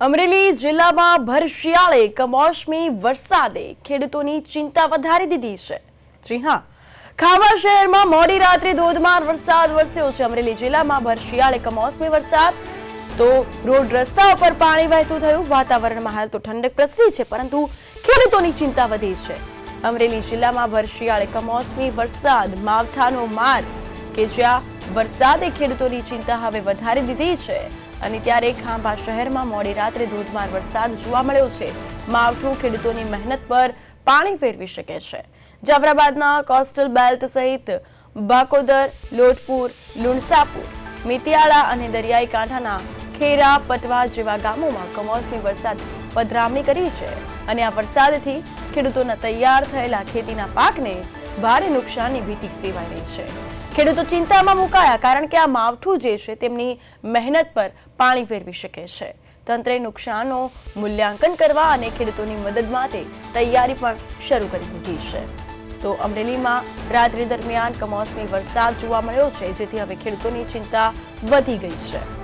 અમરેલી જિલ્લામાં ભર શિયાળે કમોસમી વરસાદે ખેડૂતોની ચિંતા વધારી દીધી છે. જી હા ખાંભા શહેરમાં મોડી રાત્રે ધોધમાર વરસાદ વરસ્યો છે. અમરેલી જિલ્લામાં ભર શિયાળે કમોસમી વરસાદ. તો રોડ રસ્તા ઉપર પાણી વહેતું થયું. વાતાવરણમાં હાલ તો ઠંડક પ્રસરી છે, પરંતુ ખેડૂતોની ચિંતા વધી છે. અમરેલી જિલ્લામાં ભર શિયાળે કમોસમી વરસાદ. માવઠાનો માર કે જ્યાં વરસાદે ખેડૂતોની ચિંતા હવે વધારી દીધી છે. અને ત્યારે ખાંભા શહેરમાં મોડી રાત્રે ધોધમાર વરસાદ જોવા મળ્યો છે. માવઠું ખેડૂતોની મહેનત પર પાણી ફેરવી શકે છે. જાફરાબાદના કોસ્ટલ બેલ્ટ સહિત બાકોદર, લોટપુર, લુણસાપુર, મિતિયાળા અને દરિયાઈ કાંઠાના ખેરા, પટવા જેવા ગામોમાં કમોસમી વરસાદ પધરામણી કરી છે. અને આ વરસાદથી ખેડૂતોના તૈયાર થયેલા ખેતીના પાકને ભારે નુકસાનની ભીતિ સેવાઈ રહી છે. ખેડૂતો ચિંતામાં મુકાયા કારણ કે આ માવઠું જે છે તેમની મહેનત પર પાણી ફેરવી શકે છે. તંત્રે નુકસાનનો મૂલ્યાંકન કરવા અને ખેડૂતોની મદદ માટે તૈયારી પણ શરૂ કરી દીધી છે. તો અમરેલીમાં રાત્રિ દરમિયાન કમોસમી વરસાદ જોવા મળ્યો છે, જેથી હવે ખેડૂતોની ચિંતા વધી ગઈ છે.